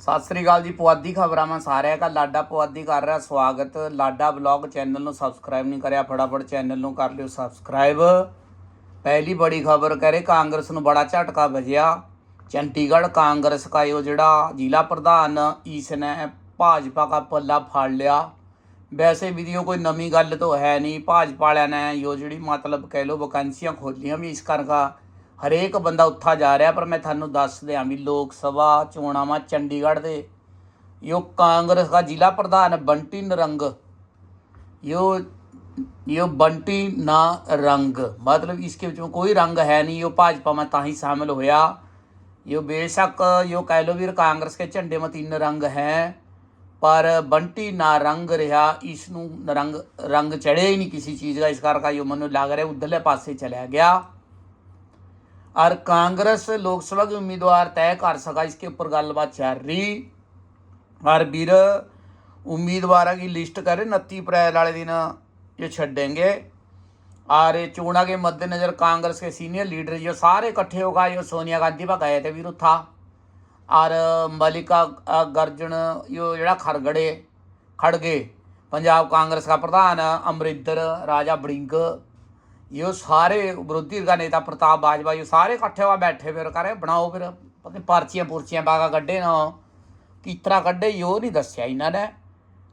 ਸਤਿ ਸ੍ਰੀ ਅਕਾਲ ਜੀ, ਪੁਆਧੀ ਖਬਰਾਂ ਮੈਂ ਸਾਰਿਆਂ ਦਾ। ਲਾਡਾ ਪੁਆਧੀ ਕਰ ਰਿਹਾ ਸਵਾਗਤ। ਲਾਡਾ ਬਲੌਗ ਚੈਨਲ ਨੂੰ ਸਬਸਕ੍ਰਾਈਬ ਨਹੀਂ ਕਰਿਆ, ਫਟਾਫਟ ਚੈਨਲ ਨੂੰ ਕਰ ਲਿਓ ਸਬਸਕ੍ਰਾਈਬ। ਪਹਿਲੀ ਬੜੀ ਖਬਰ ਕਰੇ ਕਾਂਗਰਸ ਨੂੰ ਬੜਾ ਝਟਕਾ ਵੱਜਿਆ। ਚੰਡੀਗੜ੍ਹ ਕਾਂਗਰਸ ਦਾ ਇਹ ਜਿਹੜਾ ਜ਼ਿਲ੍ਹਾ ਪ੍ਰਧਾਨ, ਇਸ ਨੇ ਭਾਜਪਾ ਦਾ ਪੱਲਾ ਫੜ ਲਿਆ। ਵੈਸੇ ਵੀ ਇਹ ਕੋਈ ਨਵੀਂ ਗੱਲ ਤਾਂ ਹੈ ਨਹੀਂ। ਭਾਜਪਾ ਵਾਲਿਆਂ ਨੇ ਇਹ ਜਿਹੜੀ ਮਤਲਬ ਕਹਿ ਲੋ ਵੈਕੈਂਸੀਆਂ ਖੋਲੀਆਂ ਵੀ ਇਸ ਕਰਕੇ ਹਰੇਕ ਬੰਦਾ ਉੱਥਾ ਜਾ ਰਿਹਾ ਪਰ ਮੈਂ ਤੁਹਾਨੂੰ ਦੱਸ ਦਿਆਂ ਵੀ ਲੋਕ ਸਭਾ ਚੋਣਾਂ ਮਾ ਚੰਡੀਗੜ੍ਹ ਦੇ ਯੋ ਕਾਂਗਰਸ ਦਾ ਜ਼ਿਲ੍ਹਾ ਪ੍ਰਧਾਨ ਬੰਟੀ ਨਰੰਗ ਯੋ ਯੋ ਬੰਟੀ ਨਾ ਰੰਗ मतलब इसके ਵਿੱਚ ਕੋਈ ਰੰਗ ਹੈ ਨਹੀਂ ਯੋ ਭਾਜਪਾ में ਤਾਂ ਹੀ शामिल ਹੋਇਆ यो बेशक यो कह लो ਵੀਰ ਕਾਂਗਰਸ ਕੇ ਝੰਡੇ में ਤਿੰਨ ਰੰਗ ਹੈ ਪਰ ਬੰਟੀ ਨਾ ਰੰਗ ਰਿਹਾ ਇਸ ਨੂੰ ਰੰਗ ਰੰਗ ਚੜਿਆ ਹੀ ਨਹੀਂ ਕਿਸੇ ਚੀਜ਼ ਦਾ ਇਸ ਕਰਕੇ ਯੋ ਮੈਨੂੰ ਲੱਗ ਰਿਹਾ ਉਧਰਲੇ ਪਾਸੇ ਚਲਿਆ ਗਿਆ और कांग्रेस लोकसभा के उम्मीदवार तय कर सका इसके ऊपर गलबात चल रही और ਵੀਰ ਉਮੀਦਵਾਰਾਂ की लिस्ट करे 29 अप्रैल वाले दिन ये छेडेंगे और ये चुनाव के मद्देनजर कांग्रेस के सीनियर लीडर जो सारे इकट्ठे होगा ये सोनिया गांधी पर गए थे ਵੀਰ था और मलिका अ, गर्जन यो ਜਿਹੜਾ ਖਰਗੜੇ ਖੜਗੇ ਪੰਜਾਬ ਕਾਂਗਰਸ ਦਾ ਪ੍ਰਧਾਨ ਅਮਰਿੰਦਰ ਰਾਜਾ ਬੜਿੰਗ ਇਹ ਸਾਰੇ ਵਿਰੋਧੀ ਦਾ ਨੇਤਾ ਪ੍ਰਤਾਪ ਬਾਜਵਾ ਇਹ ਸਾਰੇ ਇਕੱਠੇ ਹੋ ਬੈਠੇ ਫਿਰ ਕਰੇ ਬਣਾਓ ਫਿਰ, ਪਤਾ ਪਰਚੀਆਂ ਪੁਰਚੀਆਂ ਬਾਗਾ ਕੱਢੇ ਨਾ। ਕਿਤਰਾ ਕੱਢੇ ਯੋ ਨਹੀਂ ਦੱਸਿਆ ਇਹਨਾਂ ਨੇ।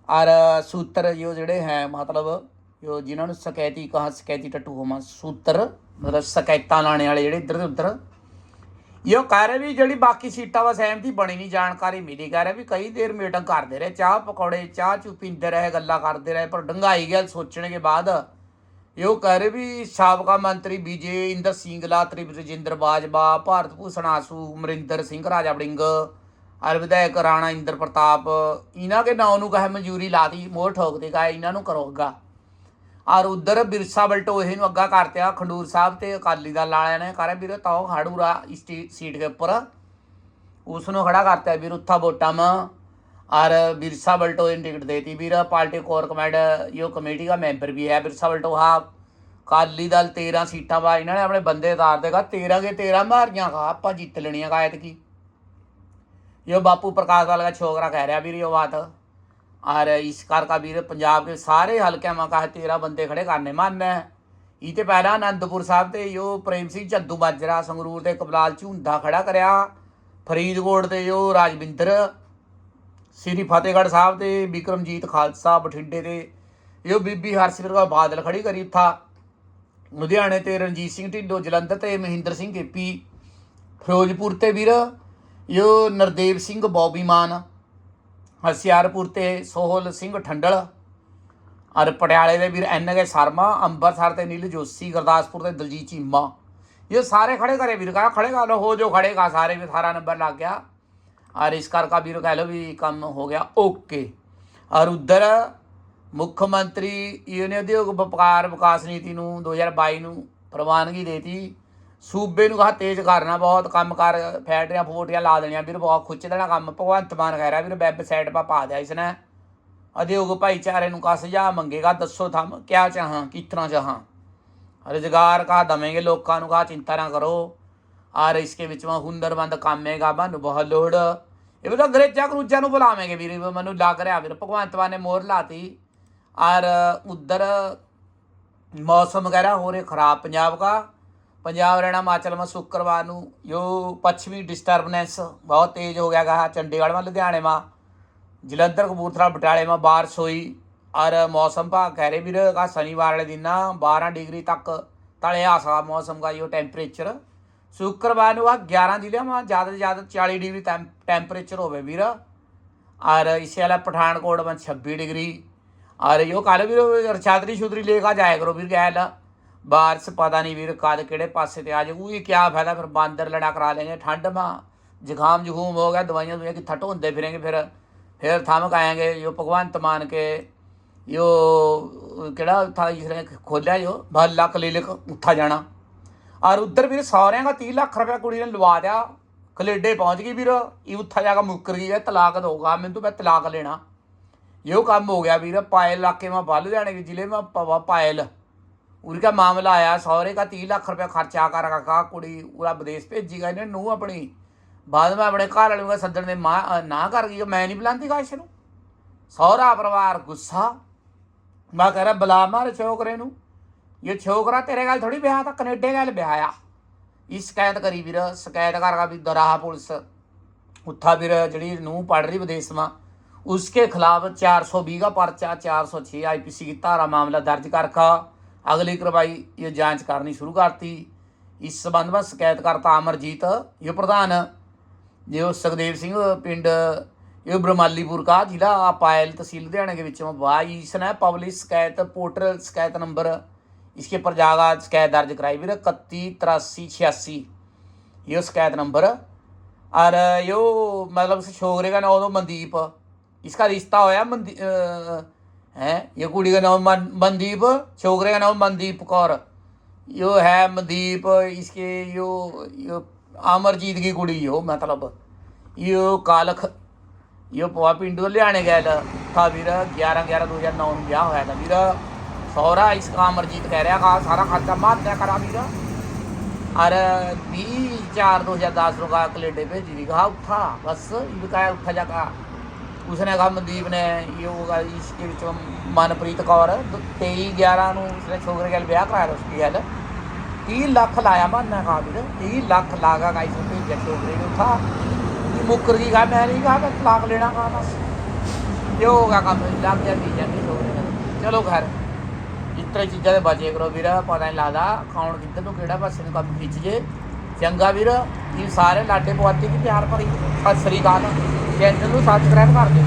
ਔਰ ਸੂਤਰ ਜੋ ਜਿਹੜੇ ਹੈ, ਮਤਲਬ ਜੋ ਜਿਨ੍ਹਾਂ ਨੂੰ ਸਕੈਤੀ ਕਹਾ, ਸਕੈਤੀ ਟੱਟੂ ਹੋਮਾ ਸੂਤਰ, ਮਤਲਬ ਸਕੈਤਾਂ ਲਾਣੇ ਵਾਲੇ ਜਿਹੜੇ ਇੱਧਰ ਤੇ ਉੱਧਰ। ਇਹ ਕਹਿ ਰਹੇ ਵੀ ਜਿਹੜੀ ਬਾਕੀ ਸੀਟਾਂ ਵਾ ਸਹਿਮਤੀ ਬਣੀ ਨਹੀਂ ਜਾਣਕਾਰੀ ਮਿਲੀ, ਕਹਿ ਰਹੇ ਵੀ ਕਈ ਦੇਰ ਮੀਟਿੰਗ ਕਰਦੇ ਰਹੇ, ਚਾਹ ਪਕੌੜੇ, ਚਾਹ ਚੂ ਪੀਂਦੇ ਰਹੇ, ਗੱਲਾਂ ਕਰਦੇ ਰਹੇ, ਪਰ ਡੰਗਾਈ ਗੱਲ ਸੋਚਣ ਕੇ ਬਾਅਦ। ਇਹ ਉਹ ਕਹਿ ਰਹੇ ਵੀ ਸਾਬਕਾ ਮੰਤਰੀ ਵਿਜੇ ਇੰਦਰ ਸਿੰਘਲਾ ਤ੍ਰਿਪਰਜਿੰਦਰ ਬਾਜਵਾ, ਭਾਰਤ ਭੂਸ਼ਣ ਆਸੂ, ਅਮਰਿੰਦਰ ਸਿੰਘ, ਰਾਜਾ ਬੜਿੰਗ ਔਰ ਵਿਧਾਇਕ ਰਾਣਾ ਇੰਦਰ ਪ੍ਰਤਾਪ, ਇਹਨਾਂ ਕੇ ਨਾਂ ਨੂੰ ਕਹੇ ਮਨਜ਼ੂਰੀ ਲਾਤੀ ਮੋਹਰ ਠੋਕ ਦੇ ਕਹੇ ਇਹਨਾਂ ਨੂੰ ਕਰੋਗਾ ਔਰ ਉਧਰ ਬਿਰਸਾ ਬਲਟੋਹੇ ਨੂੰ ਅੱਗਾ ਕਰਤਿਆ ਖੰਡੂਰ ਸਾਹਿਬ ਤੇ ਅਕਾਲੀ ਦਲ ਵਾਲਿਆਂ ਨੇ ਕਰੇ ਵੀਰ ਤਾਓ ਖੜੂਰਾ ਇਸ ਸੀਟ ਦੇ ਉੱਪਰ। ਉਸ ਨੂੰ ਖੜਾ ਕਰਤਿਆ ਵੀਰ, ਉੱਥਾ ਵੋਟਾਂ ਮ और बिरसा बल्टो ने टिकट देती ਵੀਰ ਪਾਰਟੀ ਕੋਰ ਕਮੇਟ ਇਹ ਕਮੇਟੀ ਦਾ ਮੈਂਬਰ ਵੀ ਹੈ ਬਿਰਸਾ ਬਲਟੋ ਹਾਂ ਕਾਲੀ ਦਲ 13 ਸੀਟਾਂ ਵਾ ਇਹਨਾਂ ਨੇ ਆਪਣੇ ਬੰਦੇ ਉਤਾਰ ਦੇਗਾ 13 ਕੇ 13 ਮਾਰੀਆਂ ਖਾ ਆਪਾਂ ਜਿੱਤ ਲੈਣੀਆਂ ਕਾਇਤ ਕੀ ਇਹ ਬਾਪੂ ਪ੍ਰਕਾਸ਼ ਵਾਲਾ ਛੋਕਰਾ ਕਹਿ ਰਿਹਾ ਵੀਰ ਇਹ ਬਾਤ और इस कार का वीर पंजाब के सारे हल्के में कहा तेरह बंदे खड़े करने मानना है ਇਹ ਤੇ ਪਹਿਲਾਂ ਆਨੰਦਪੁਰ ਸਾਹਿਬ ਤੇ ਜੋ ਪ੍ਰੇਮ ਸਿੰਘ ਝੱਦੂ ਮਾਜਰਾ ਸੰਗਰੂਰ ਤੇ ਕਬਲਾਲ ਝੁੰਦਾ ਖੜਾ ਕਰਿਆ ਫਰੀਦਕੋਟ ਤੇ ਜੋ ਰਾਜਵਿੰਦਰ ਸ੍ਰੀ ਫਤਿਹਗੜ੍ਹ ਸਾਹਿਬ ਤੇ ਵਿਕਰਮਜੀਤ ਖਾਲਸਾ ਬਠਿੰਡੇ ਤੇ ਇਹ ਬੀਬੀ ਹਰਸਿਮਰਤ ਕੌਰ ਬਾਦਲ ਖੜੀ ਕਰੀ ਉੱਥਾ। ਲੁਧਿਆਣੇ ਤੇ ਰਣਜੀਤ ਸਿੰਘ ਢਿੱਡੋ, ਜਲੰਧਰ ਤੇ ਮਹਿੰਦਰ ਸਿੰਘ ਕੇਪੀ ਫਿਰੋਜ਼ਪੁਰ ਤੇ ਵੀਰ, ਇਹ ਨਰਦੇਵ ਸਿੰਘ ਬੌਬੀ ਮਾਨ, ਹਸਿਆਰਪੁਰ ਤੇ ਸੋਹਲ ਸਿੰਘ ਠੰਡਲ, ਔਰ ਪਟਿਆਲੇ ਦੇ ਵੀਰ ਐਨ ਕੇ ਸ਼ਰਮਾ, ਅੰਬਰਸਰ ਤੇ ਨੀਲ ਜੋਸ਼ੀ, ਗੁਰਦਾਸਪੁਰ ਤੇ ਦਲਜੀਤ ਚੀਮਾ। ਇਹ ਸਾਰੇ ਖੜੇ ਕਰੇ ਵੀਰ, ਕਹਾ ਖੜੇ ਕਰ ਲੋ ਹੋ ਜੋ ਖੜੇਗਾ, ਸਾਰੇ ਵੀ ਸਾਰਾ ਨੰਬਰ ਲੱਗ ਗਿਆ। ਔਰ ਇਸ ਕਰ ਕਾ ਵੀਰ ਕਹਿ ਲੋ ਵੀ ਕੰਮ ਹੋ ਗਿਆ ਓਕੇ। ਔਰ ਉਧਰ ਮੁੱਖ ਮੰਤਰੀ ਇਹਨੇ ਉਦਯੋਗ ਵਪਾਰ ਵਿਕਾਸ ਨੀਤੀ ਨੂੰ 2022 ਨੂੰ ਪ੍ਰਵਾਨਗੀ ਦੇਤੀ। ਸੂਬੇ ਨੂੰ ਕਹਾ ਤੇਜ਼ ਕਰਨਾ, ਬਹੁਤ ਕੰਮ ਕਰ, ਫੈਕਟਰੀਆਂ, ਫੋਟੀਆਂ ਲਾ ਦੇਣੀਆਂ ਵੀਰ, ਬਹੁਤ ਖੁੱਚ ਦੇਣਾ ਕੰਮ। ਭਗਵੰਤ ਮਾਨ ਕਹਿ ਰਿਹਾ ਵੀਰ ਵੈਬਸਾਈਟ 'ਪਾ ਪਾ ਦਿਆ ਇਸਨੇ। ਉਦਯੋਗ ਭਾਈਚਾਰੇ ਨੂੰ ਕਾ ਸੁਝਾਅ ਮੰਗੇਗਾ, ਦੱਸੋ ਥਮ, ਕਿਆ ਚਾਹਾਂ ਕਿਸ ਤਰ੍ਹਾਂ ਚਾਹਾਂ। ਰੁਜ਼ਗਾਰ ਕਾ ਦਵੇਂਗੇ ਲੋਕਾਂ ਨੂੰ ਕਾ ਚਿੰਤਾ ਨਾ ਕਰੋ। ਔਰ ਇਸਕੇ ਵਿੱਚ ਮੈਂ ਹੁਨਰਮੰਦ ਕਾਮੇਗਾ ਮੈਨੂੰ ਬਹੁਤ ਲੋੜ। ਇਹ ਵੀ ਤਾਂ ਅੰਗਰੇਜ਼ਾਂ ਕਰੂਜ਼ਾਂ ਨੂੰ ਬੁਲਾਵੇਂਗੇ ਵੀਰ ਇਹ ਮੈਨੂੰ ਲੱਗ ਰਿਹਾ ਵੀਰ ਭਗਵੰਤ ਮਾਨ ਨੇ ਮੋਹਰ ਲਾਤੀ ਔਰ ਉਧਰ मौसम वगैरह हो रहे खराब पंजाब का पंजाब हरियाणा हिमाचल में शुक्रवार ਨੂੰ यो पश्चिमी डिस्टर्बनेंस बहुत तेज हो गया गा चंडीगढ़ में लुधियाने में जलंधर कबूरथला बटाले में बारिश हुई और मौसम भाग कह रहे ਵੀਰ का शनिवार वाले दिन ना 12 डिग्री तक तले आ सकता मौसम का यो टेम्परेचर શુક્રવાર નું આ ગ્યારહ જિલ્લામાં જ્યાદા से ज़्यादा ચાલીસ ડિગ્રી ટેમ્પરેચર હોવે વીર और इससे अलावा पठानकोट में छब्बीस डिग्री और यो कल वीर छात्री छुतरी लेकर जाया करो वीर गैल बारिश पता नहीं वीर कल केड़े पासे ते आ जाऊ ये क्या फायदा फिर बंदर लड़ा करा लेंगे ठंड में जुकाम जुकूम हो गया दवाइयाँ दुवाइयाँ कितना ढोंदे फिरेंगे फिर फिर थमक आएंगे यो भगवंत मान के यो केड़ा था इसने खोलिया यो भल्ला कलीलक उत्था जाना ਔਰ ਉੱਧਰ ਵੀਰ ਸਹੁਰਿਆਂ ਦਾ 30 ਲੱਖ ਰੁਪਏ ਕੁੜੀ ਨੇ ਲਵਾ ਦਿਆ। ਕਲੇਡੇ ਪਹੁੰਚ ਗਈ ਵੀਰ। ਇਹ ਉੱਥਾ ਜਾ ਕੇ ਮੁੱਕਰ ਗਈ ਹੈ, ਤਲਾਕ ਦੋਗਾ ਮੈਨੂੰ ਤਾਂ ਮੈਂ ਤਲਾਕ ਲੈਣਾ। ਇਹੋ ਕੰਮ ਹੋ ਗਿਆ ਵੀਰ। ਪਾਇਲ ਇਲਾਕੇ ਮਾ ਵੱਲ ਜਾਣੇ ਕਿ ਜ਼ਿਲ੍ਹੇ ਮਾ ਪਵਾ ਪਾਇਲ। ਉਰ ਦਾ ਮਾਮਲਾ ਆਇਆ, ਸੌਰੇ ਦਾ 30 ਲੱਖ ਰੁਪਏ ਖਰਚਾ ਕਰ ਰਖਾ ਕੁੜੀ ਉਰਾ ਵਿਦੇਸ਼ ਭੇਜੀ ਗਈ ਨੇ ਨੂੰ ਆਪਣੀ। ਬਾਅਦ ਮੈਂ ਆਪਣੇ ਘਰ ਵਾਲੇ ਨੂੰ ਸੱਦਣ ਦੇ ਨਾ ਕਰ ਗਈ, ਮੈਂ ਨਹੀਂ ਬੁਲਾਉਂਦੀ ਕਾਸ਼ ਨੂੰ ਸਹੁਰਾ ਪਰਿਵਾਰ ਗੁੱਸਾ। ਮੈਂ ਕਹ ਰਿਹਾ, ਬਲਾ ਮਾਰ ਚੋਕਰੇ ਨੂੰ। ਇਹ ਛੋਕਰਾ ਤੇਰੇ ਗੱਲ ਥੋੜੀ ਵਿਆਹ ਤਾਂ ਕੈਨੇਡਾ ਗੱਲ ਵਿਆਹਿਆ ਇਹ ਸ਼ਿਕਾਇਤ ਕਰੀ ਵੀਰ ਸ਼ਿਕਾਇਤ ਕਰਗਾ ਵੀ ਦਰਾਹਾ ਪੁਲਿਸ ਉੱਥਾ ਵੀਰ ਜਿਹੜੀ ਨੂੰ ਪੜ ਰਹੀ ਵਿਦੇਸ਼ਾਂ ਉਸਕੇ ਖਿਲਾਫ 420 ਦਾ ਪਰਚਾ 406 ਆਈਪੀਸੀ ਦੀ ਧਾਰਾ ਮਾਮਲਾ ਦਰਜ ਕਰਕਾ ਅਗਲੀ ਕਾਰਵਾਈ ਇਹ ਜਾਂਚ ਕਰਨੀ ਸ਼ੁਰੂ ਕਰਤੀ ਇਸ ਸਬੰਧ ਵਿੱਚ ਸ਼ਿਕਾਇਤਕਰਤਾ ਅਮਰਜੀਤ ਇਹ ਪ੍ਰਧਾਨ ਜੋ ਸੁਖਦੇਵ ਸਿੰਘ ਪਿੰਡ ਇਹ ਬ੍ਰਹਮਾਲੀਪੁਰ ਕਾ ਜ਼ਿਲ੍ਹਾ ਆਪਾਇਲ ਤਹਿਸੀਲ ਲੁਧਿਆਣਾ ਦੇ ਵਿੱਚੋਂ ਵਾਈ ਨੇ ਪਬਲਿਕ ਸ਼ਿਕਾਇਤ ਪੋਰਟਲ ਸ਼ਿਕਾਇਤ ਨੰਬਰ इसके ऊपर जागा शिकायत दर्ज कराई भी इकत्ती तिरासी छियासी यो शिकायत नंबर और यो मतलब इस छोकरे का नाम मनदीप इसका रिश्ता होया मनदीप है ये कुड़ी का नाम मन मनदीप छोकरे का नाम मनदीप कौर यो है मनदीप इसके यो यो अमरजीत की कुड़ी यो मतलब यो कालख यो पवा पिंडू लियाने गया था वीर ग्यारह ग्यारह दो हज़ार नौ में ब्याह होया था वीर ਸੌਰਾ ਇਸ ਕਾਮ ਅਰਜੀਤ ਕਹਿ ਰਿਹਾ ਕਾ ਸਾਰਾ ਖਰਚਾ ਮਾਤ ਦਿਆ ਕਰਾ ਵੀਰਾ और बीस चार दो हजार दस रुपया कलेडे भेजी थी कहा उठा बस बताया उठा जा कहा उसने कहा मनदीप ने ये होगा इसके बीच मनप्रीत कौर तेई ग्यारह उसने छोकरे गल ब्याह कराया उसकी गल तीह लख लाया माना कहा भी तीह लख लागा का इसने भेजा छोकरे ने उठा मुकर की कहा मैं नहीं कहा मैं तलाक लेना कहा बस ये होगा काम लग जाती जाती छोकरे चलो घर ਛੋਕਰੇ ਤਰ੍ਹਾਂ ਚੀਜ਼ਾਂ ਦੇ ਬਚੇ ਕਰੋ ਵੀਰ ਪਤਾ ਨਹੀਂ ਲੱਗਦਾ ਖਾਣ ਕਿੱਧਰ ਨੂੰ ਕਿਹੜਾ ਪਾਸੇ ਨੂੰ ਕੰਮ ਖਿੱਚ ਜੇ ਚੰਗਾ ਵੀਰ ਇਹ ਸਾਰੇ ਲਾਟੇ ਪਵਾਤੀ ਕਿ ਪਿਆਰ ਭਰੀ। ਸਤਿ ਸ੍ਰੀ ਅਕਾਲ। ਚੈਨਲ ਨੂੰ ਸਬਸਕ੍ਰਾਈਬ ਕਰ ਦਿਓ।